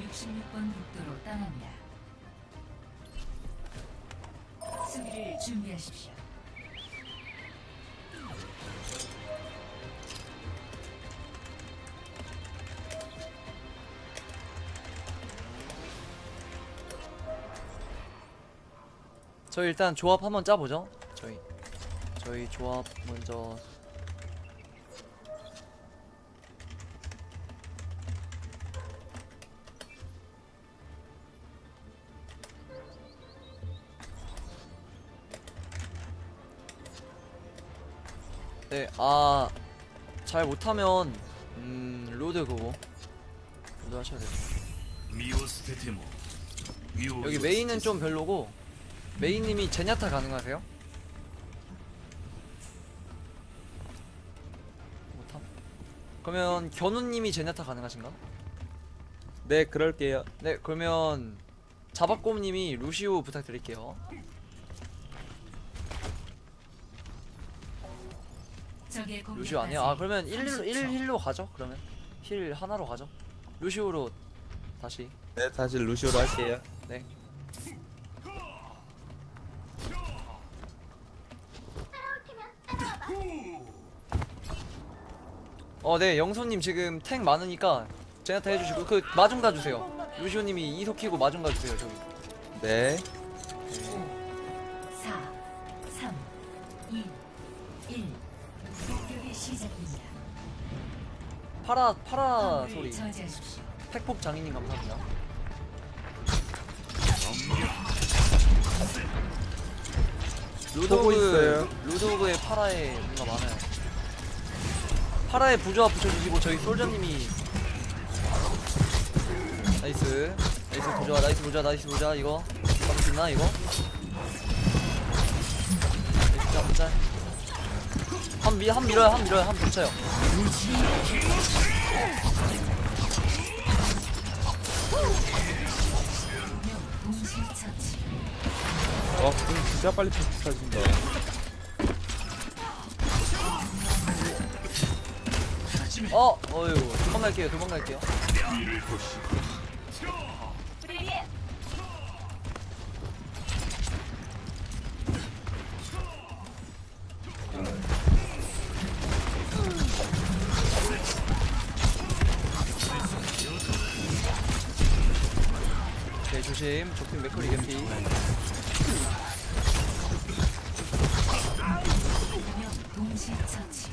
(66번) 국도로 떠납니다 수비를 준비하십시오 저희 일단 조합 한번 짜보죠. 저희 저희 조합 먼저 네, 아, 잘 못하면, 음, 로드 그거. 로드 하셔야 돼요. 여기 메인은 좀 별로고, 메인님이 제냐타 가능하세요? 못함? 그러면 견우님이 제냐타 가능하신가? 네, 그럴게요. 네, 그러면 자박곰님이 루시오 부탁드릴게요. 루시우 아니에요? 아, 그러면 1, 1, 30초. 1 힐로 가죠. 그러면 힐 하나로 가죠. 루시우로 다시. 네 다시 루시오로 할게요 네. 어, 네, 영소님 지금 탱 많으니까 제나타 해주시고 그 마중 가주세요. 루시오님이 이속 키고 마중 가주세요 저기. 네 파라 파라 소리. 팩폭 장인님 감사합니다. 보고 있어요. 루도그의 파라에 뭔가 많아요. 파라에 부조화 붙여주시고 저희 솔저님이 나이스 나이스 부조화 나이스 부조화 나이스 부조화 이거 잡을 수 있나 이거? 나이스 짜 짜. 한, 미, 한 밀어요 한 밀어요 한 붙여요. 와 궁 진짜 빨리 터진다. 어! 어휴 도망갈게요 도망갈게요 조심 조핑 맥커리 개피 동시 처치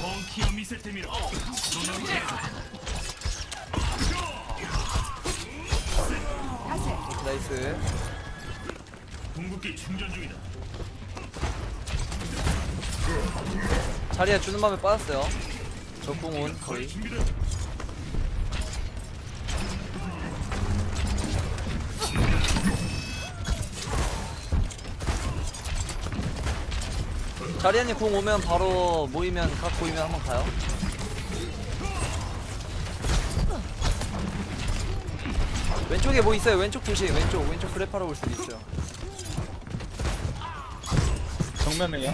本気を見せてみろその程度 나이스 궁극기 충전 중이다 자리에 주는 맘에 빠졌어요 저 궁은 거의 준비다 자리안님 궁 오면 바로 모이면 각 보이면 한번 가요. 왼쪽에 뭐 있어요? 왼쪽 조심. 왼쪽 왼쪽 그래파로 올 수도 있어요. 정면에요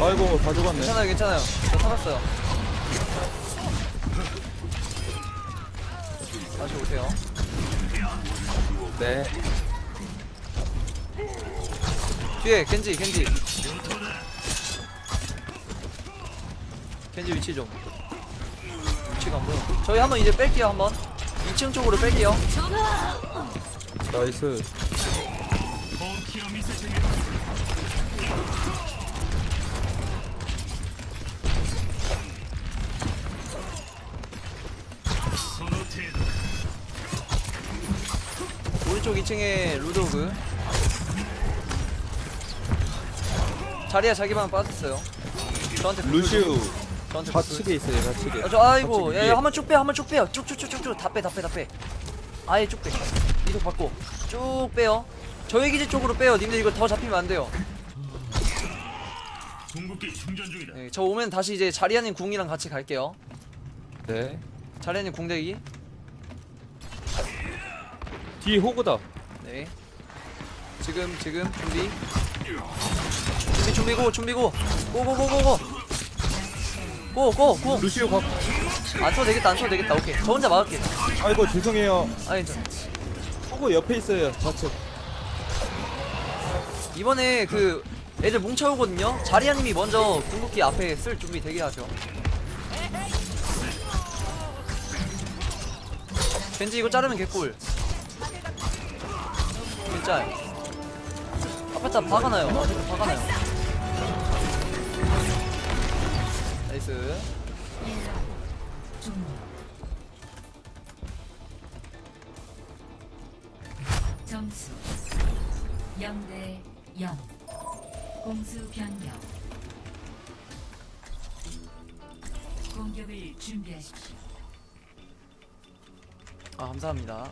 아이고 다 죽었네 괜찮아요, 괜찮아요. 저 살았어요. 다시 오세요. 네 뒤에 겐지, 겐지. 겐지 위치 좀. 위치가 안 보여. 저희 한번 이제 뺄게요, 한번. 2층 쪽으로 뺄게요. 나이스 오른쪽 2층에 루도그. 자리야 자기만 빠졌어요. 저한테 루시우. 저한테. 좌측에 있어요 좌측에. 어, 저 아이고 야. 야 한번 쭉 빼 한번 쭉 빼요. 쭉쭉쭉쭉쭉. 다 빼 다 빼 다 빼. 아예 쭉 빼. 이속 받고. 쭉 빼요. 저희 기지 쪽으로 빼요. 님들 이거 더 잡히면 안 돼요. 궁극기 충전 중이다. 네, 저 오면 다시 이제 자리아님 궁이랑 같이 갈게요. 네. 자리아님 궁대기. 뒤에 호구다. 네. 지금 지금 준비. 준비 준비고 준비고. 고고고고고. 고고 고. 루시오 각. 안 써도 되겠다 안 써도 되겠다. 오케이. 저 혼자 막을게. 아이고 죄송해요. 아니 저 호구 옆에 있어요. 좌측. 이번에 그 애들 뭉쳐오거든요. 자리아님이 먼저 궁극기 앞에 쓸 준비 되게 하죠. 겐지 이거 자르면 개꿀. 진짜. 앞에 다 박아놔요. 앞에 다 박아놔요. 나이스. 1라 종료 점수 0대 0 공수 변경 공격을 준비하십시오 아 감사합니다.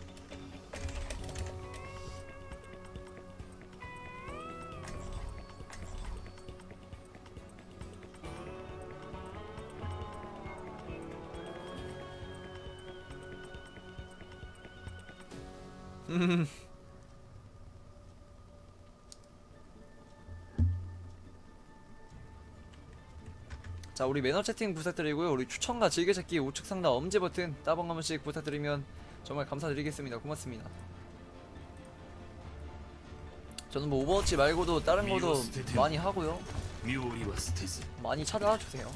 음. 자 우리 매너 채팅 부탁드리고요. 우리 추천과 즐겨찾기 우측 상단 엄지 버튼 따봉 한 번씩 부탁드리면 정말 감사드리겠습니다. 고맙습니다. 저는 뭐 오버워치 말고도 다른 거도 많이 하고요. 많이 찾아와 주세요.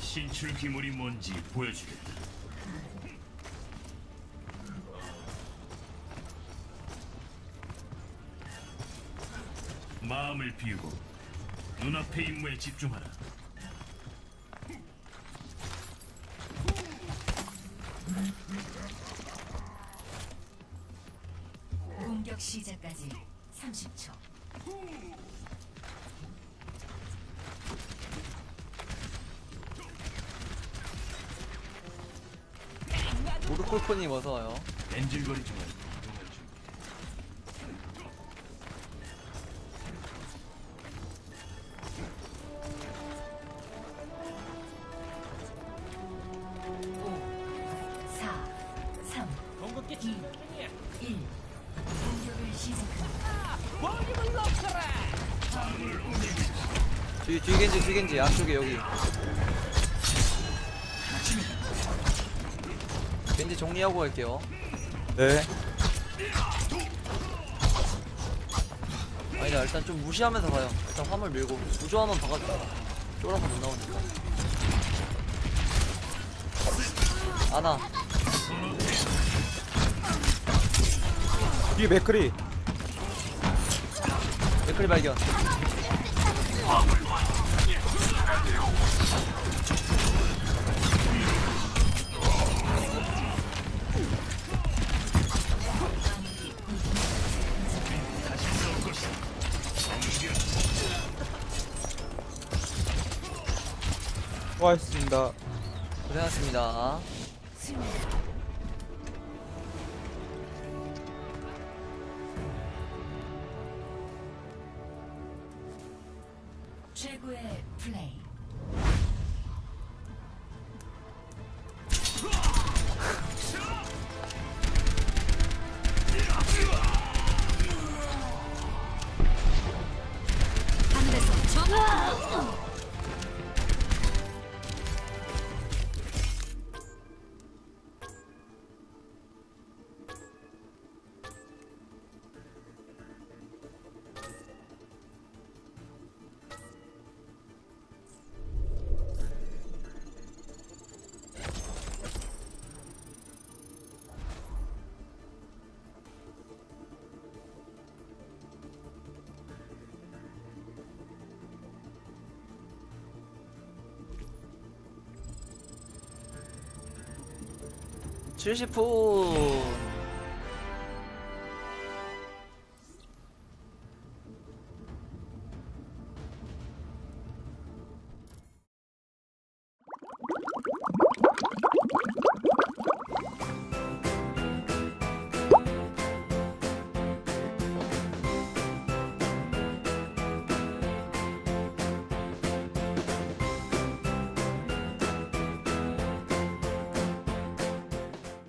신출 기물이 뭔지 보여주겠다. 마음을 비우고 눈앞의 임무에 집중하라. 공격 시작까지 30초. 무르콜코님 어서와요. 엔질거리지 말고 뒤, 뒤겐지 뒤겐지. 양쪽에 여기. 겐지 정리하고 갈게요. 네. 아니다 일단 좀 무시하면서 가요. 일단 화물 밀고. 구조 한번 박아줘 쫄아서 못 나오니까. 아나. 뒤에 맥크리. 맥클리 발견 수고하셨습니다. 고생하셨습니다 최고의 플레이 70분